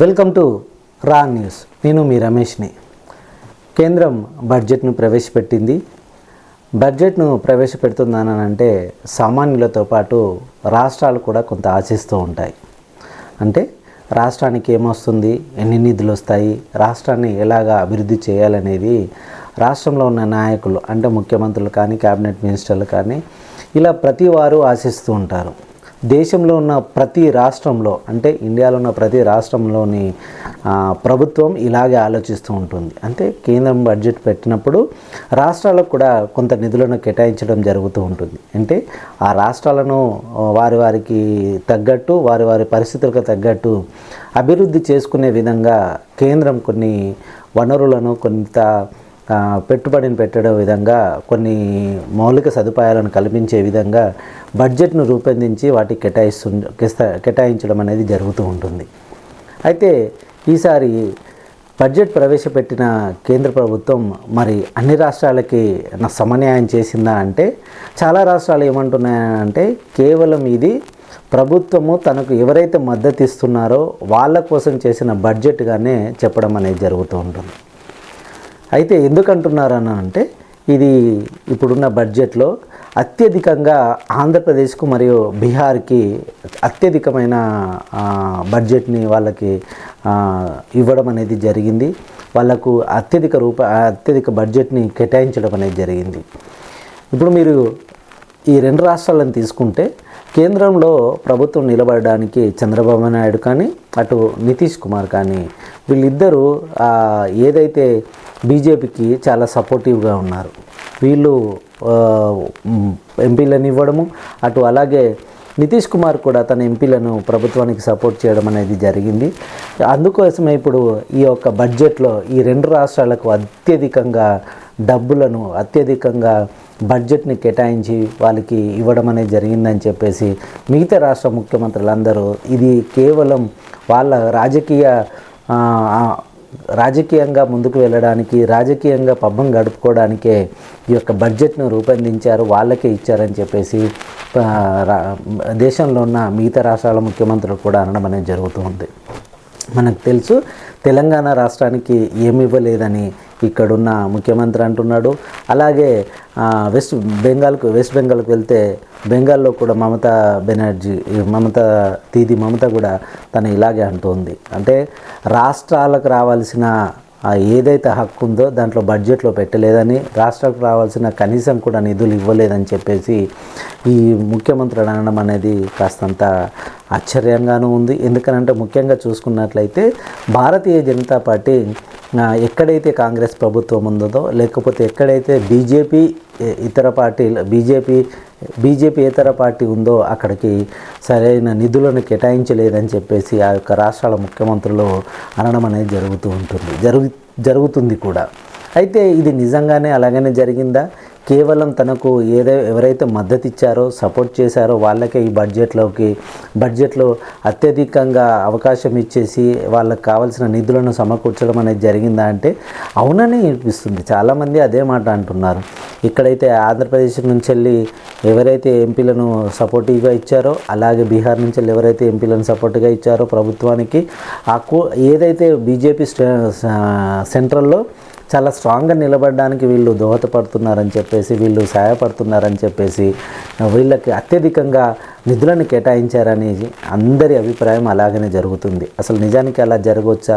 Welcome to రా news. నేను మీ రమేష్ని. కేంద్రం బడ్జెట్ను ప్రవేశపెట్టింది. బడ్జెట్ను ప్రవేశపెడుతుందానంటే సామాన్యులతో పాటు రాష్ట్రాలు కూడా కొంత ఆశిస్తూ ఉంటాయి. అంటే రాష్ట్రానికి ఏమొస్తుంది? ఎన్ని నిధులు వస్తాయి? రాష్ట్రాన్ని ఎలాగా అభివృద్ధి చేయాలనేది రాష్ట్రంలో ఉన్న నాయకులు అంటే ముఖ్యమంత్రులు కానీ క్యాబినెట్ మినిస్టర్లు కానీ ఇలా ప్రతి వారు ఆశిస్తూ ఉంటారు. దేశంలో ఉన్న ప్రతి రాష్ట్రంలో అంటే ఇండియాలో ఉన్న ప్రతి రాష్ట్రంలోని ప్రభుత్వం ఇలాగే ఆలోచిస్తూ ఉంటుంది. అంటే కేంద్రం బడ్జెట్ పెట్టినప్పుడు రాష్ట్రాలకు కూడా కొంత నిధులను కేటాయించడం జరుగుతూ ఉంటుంది. అంటే ఆ రాష్ట్రాలను వారి వారికి తగ్గట్టు వారి వారి పరిస్థితులకు తగ్గట్టు అభివృద్ధి చేసుకునే విధంగా కేంద్రం కొన్ని వనరులను కొంత పెట్టుబడిని పెట్టడం విధంగా కొన్ని మౌలిక సదుపాయాలను కల్పించే విధంగా బడ్జెట్ను రూపొందించి వాటికి కేటాయిస్తు కేస్తా- కేటాయించడం అనేది జరుగుతూ ఉంటుంది. అయితే ఈసారి బడ్జెట్ ప్రవేశపెట్టిన కేంద్ర ప్రభుత్వం మరి అన్ని రాష్ట్రాలకి సమన్యాయం చేసిందా అంటే చాలా రాష్ట్రాలు ఏమంటున్నాయంటే కేవలం ఇది ప్రభుత్వము తనకు ఎవరైతే మద్దతు ఇస్తున్నారో వాళ్ళ కోసం చేసిన బడ్జెట్గానే చెప్పడం అనేది జరుగుతూ ఉంటుంది. అయితే ఎందుకంటున్నారని అంటే ఇది ఇప్పుడున్న బడ్జెట్లో అత్యధికంగా ఆంధ్రప్రదేశ్కు మరియు బీహార్కి అత్యధికమైన బడ్జెట్ని వాళ్ళకి ఇవ్వడం అనేది జరిగింది. వాళ్ళకు అత్యధిక రూప అత్యధిక బడ్జెట్ని కేటాయించడం అనేది జరిగింది. ఇప్పుడు మీరు ఈ రెండు రాష్ట్రాలను తీసుకుంటే కేంద్రంలో ప్రభుత్వం నిలబడడానికి చంద్రబాబు నాయుడు కానీ అటు నితీష్ కుమార్ కానీ వీళ్ళిద్దరూ ఏదైతే బీజేపీకి చాలా సపోర్టివ్గా ఉన్నారు. వీళ్ళు ఎంపీలను ఇవ్వడము అటు అలాగే నితీష్ కుమార్ కూడా తన ఎంపీలను ప్రభుత్వానికి సపోర్ట్ చేయడం అనేది జరిగింది. అందుకోసమే ఇప్పుడు ఈ యొక్క బడ్జెట్లో ఈ రెండు రాష్ట్రాలకు అత్యధికంగా డబ్బులను అత్యధికంగా బడ్జెట్ని కేటాయించి వాళ్ళకి ఇవ్వడం అనేది జరిగిందని చెప్పేసి మిగతా రాష్ట్ర ముఖ్యమంత్రులందరూ ఇది కేవలం వాళ్ళ రాజకీయ రాజకీయంగా ముందుకు వెళ్ళడానికి రాజకీయంగా పబ్బం గడుపుకోవడానికే ఈ యొక్క బడ్జెట్ను రూపొందించారు వాళ్ళకే ఇచ్చారని చెప్పేసి రా- దేశంలో ఉన్న మిగతా రాష్ట్రాల ముఖ్యమంత్రులు కూడా అనడం అనేది జరుగుతూ ఉంది. మనకు తెలుసు తెలంగాణ రాష్ట్రానికి ఏమి ఇవ్వలేదని ఇక్కడున్న ముఖ్యమంత్రి అంటున్నాడు. అలాగే వెస్ట్ బెంగాల్కు వెస్ట్ బెంగాల్కి వెళ్తే బెంగాల్లో కూడా మమతా బెనర్జీ మమతా దీది మమత కూడా తను ఇలాగే అంటుంది. అంటే రాష్ట్రాలకు రావాల్సిన ఏదైతే హక్కు ఉందో దాంట్లో బడ్జెట్లో పెట్టలేదని రాష్ట్రాలకు రావాల్సిన కనీసం కూడా నిధులు ఇవ్వలేదని చెప్పేసి ఈ ముఖ్యమంత్రి అనడం అనేది కాస్తంత ఆశ్చర్యంగానూ ఉంది. ఎందుకనంటే ముఖ్యంగా చూసుకున్నట్లయితే భారతీయ జనతా పార్టీ ఎక్కడైతే కాంగ్రెస్ ప్రభుత్వం ఉందో లేకపోతే ఎక్కడైతే బీజేపీ ఇతర పార్టీలు బీజేపీ బీజేపీ ఇతర పార్టీ ఉందో అక్కడికి సరైన నిధులను కేటాయించలేదని చెప్పేసి ఆ యొక్క రాష్ట్రాల ముఖ్యమంత్రులు అనడం అనేది జరుగుతూ ఉంటుంది జరుగు జరుగుతుంది కూడా. అయితే ఇది నిజంగానే అలాగనే జరిగిందా? కేవలం తనకు ఏదై ఎవరైతే మద్దతు ఇచ్చారో సపోర్ట్ చేశారో వాళ్ళకే ఈ బడ్జెట్లోకి బడ్జెట్లో అత్యధికంగా అవకాశం ఇచ్చేసి వాళ్ళకి కావాల్సిన నిధులను సమకూర్చడం అనేది జరిగిందా అంటే అవునని అనిపిస్తుంది. చాలామంది అదే మాట అంటున్నారు. ఇక్కడైతే ఆంధ్రప్రదేశ్ నుంచి వెళ్ళి ఎవరైతే ఎంపీలను సపోర్టివ్గా ఇచ్చారో అలాగే బీహార్ నుంచి వెళ్ళి ఎవరైతే ఎంపీలను సపోర్ట్గా ఇచ్చారో ప్రభుత్వానికి ఆ కో ఏదైతే బీజేపీ సెంట్రల్లో చాలా స్ట్రాంగ్గా నిలబడడానికి వీళ్ళు దోహదపడుతున్నారని చెప్పేసి వీళ్ళు సహాయపడుతున్నారని చెప్పేసి వీళ్ళకి అత్యధికంగా నిధులను కేటాయించారని అందరి అభిప్రాయం అలాగనే జరుగుతుంది. అసలు నిజానికి అలా జరగవచ్చా?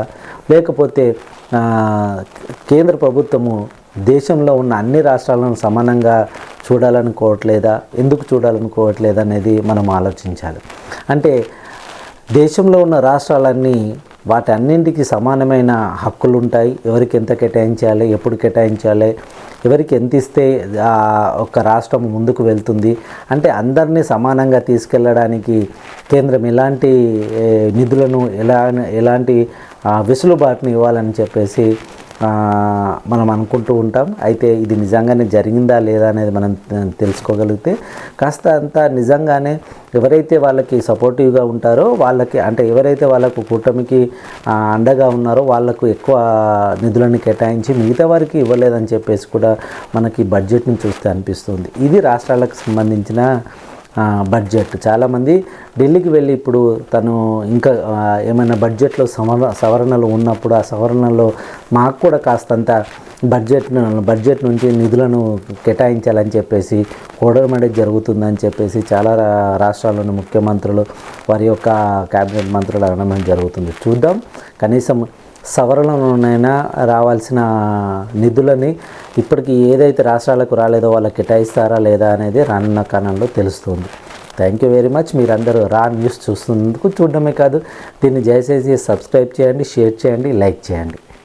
లేకపోతే కేంద్ర ప్రభుత్వము దేశంలో ఉన్న అన్ని రాష్ట్రాలను సమానంగా చూడాలనుకోవట్లేదా? ఎందుకు చూడాలనుకోవట్లేదు అనేది మనం ఆలోచించాలి. అంటే దేశంలో ఉన్న రాష్ట్రాలన్నీ వాటి అన్నింటికి సమానమైన హక్కులు ఉంటాయి ఎవరికి ఎంత కేటాయించాలి ఎప్పుడు కేటాయించాలి ఎవరికి ఎంత ఇస్తే ఒక రాష్ట్రం ముందుకు వెళ్తుంది. అంటే అందరినీ సమానంగా తీసుకెళ్ళడానికి కేంద్రం ఎలాంటి నిధులను ఎలా ఎలాంటి వెసులుబాటుని ఇవ్వాలని చెప్పేసి మనం అనుకుంటూ ఉంటాం. అయితే ఇది నిజంగానే జరిగిందా లేదా అనేది మనం తెలుసుకోగలిగితే కాస్త అంత నిజంగానే ఎవరైతే వాళ్ళకి సపోర్టివ్గా ఉంటారో వాళ్ళకి అంటే ఎవరైతే వాళ్ళకు కూటమికి అండగా ఉన్నారో వాళ్ళకు ఎక్కువ నిధులను కేటాయించి మిగతా వారికి ఇవ్వలేదని చెప్పేసి కూడా మనకి బడ్జెట్ని చూస్తే అనిపిస్తుంది. ఇది రాష్ట్రాలకు సంబంధించిన బడ్జెట్ చాలామంది ఢిల్లీకి వెళ్ళి ఇప్పుడు తను ఇంకా ఏమైనా బడ్జెట్లో సవరణ సవరణలు ఉన్నప్పుడు ఆ సవరణలో మాకు కూడా కాస్తంత బడ్జెట్ బడ్జెట్ నుంచి నిధులను కేటాయించాలని చెప్పేసి కోడమడి జరుగుతుందని చెప్పేసి చాలా రా- రాష్ట్రాల్లోని ముఖ్యమంత్రులు వారి యొక్క క్యాబినెట్ మంత్రులు అనడం జరుగుతుంది. చూద్దాం. కనీసం సవరణలోనైనా రావాల్సిన నిధులని ఇప్పటికి ఏదైతే రాష్ట్రాలకు రాలేదో వాళ్ళకి కేటాయిస్తారా లేదా అనేది రానున్న కాలంలో తెలుస్తుంది. థ్యాంక్ యూ వెరీ మచ్ మీరందరూ రా న్యూస్ చూస్తున్నందుకు చూడడమే కాదు దీన్ని దయచేసి సబ్స్క్రైబ్ చేయండి షేర్ చేయండి లైక్ చేయండి.